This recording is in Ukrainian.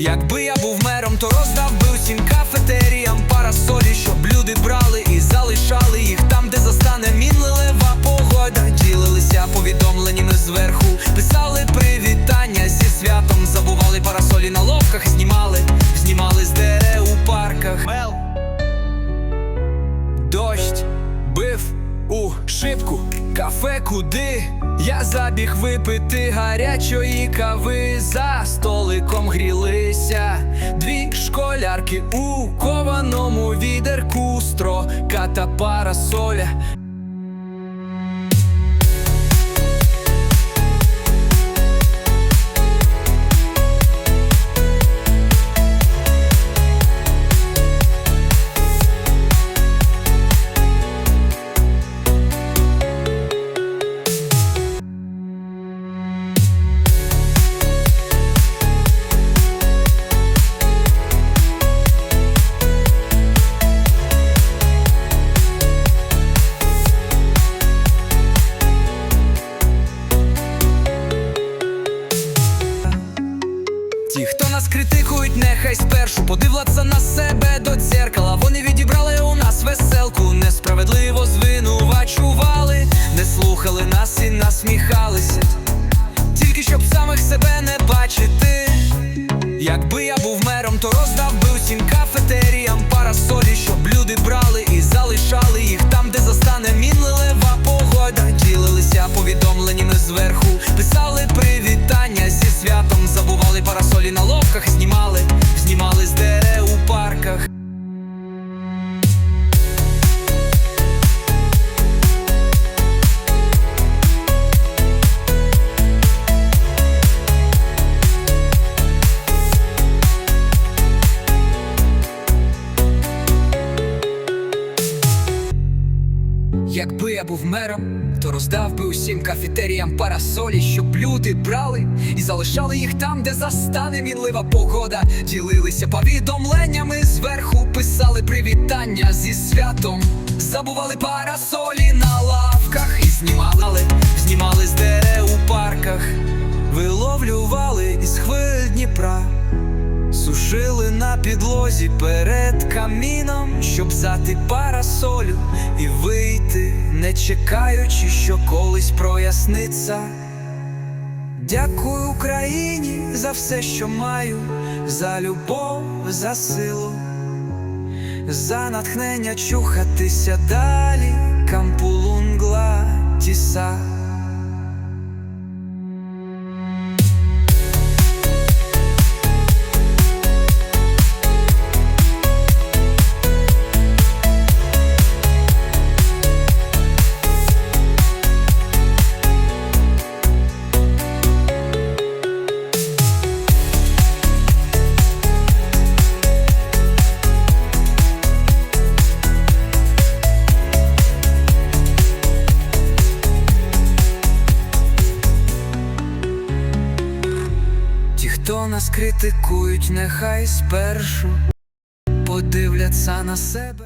Якби я був мером, то роздав би усім кафетеріям парасолі, щоб люди брали і залишали їх там, де застане мінлива погода. Ділилися повідомленнями зверху, писали привітання зі святом, забували парасолі на ловках, і знімали, знімали з дерев у парках. Дощ бив у шибку, кафе куди я забіг випити гарячої кави за столиком грілися. Дві школярки у кованому відерку строка та парасоля. Ті, хто нас критикують, нехай спершу подивляться на себе до дзеркала. Вони відібрали у нас веселку, несправедливо звинувачували, не слухали нас і насміхалися. Тільки щоб самих себе не бачити. Якби я був мером, то роздав би усім кафетеріям парасолі, щоб люди брали і залишали їх там, де застане мінлива погода. Ділилися повідомленнями зверху, Якби я був мером, то роздав би усім кафетеріям парасолі, щоб люди брали і залишали їх там, де застане мінлива погода. Ділилися повідомленнями зверху, писали привітання зі святом, забували парасолі на лавках і знімали, знімали з дерев у парках, виловлювали із хвиль Дніпра. Сушили на підлозі перед каміном, щоб взяти парасолю і вийти, не чекаючи, що колись проясниться. Дякую Україні за все, що маю, за любов, за силу, за натхнення чухатися далі, кампулунгла тіса. Хто нас критикують, нехай спершу подивляться на себе.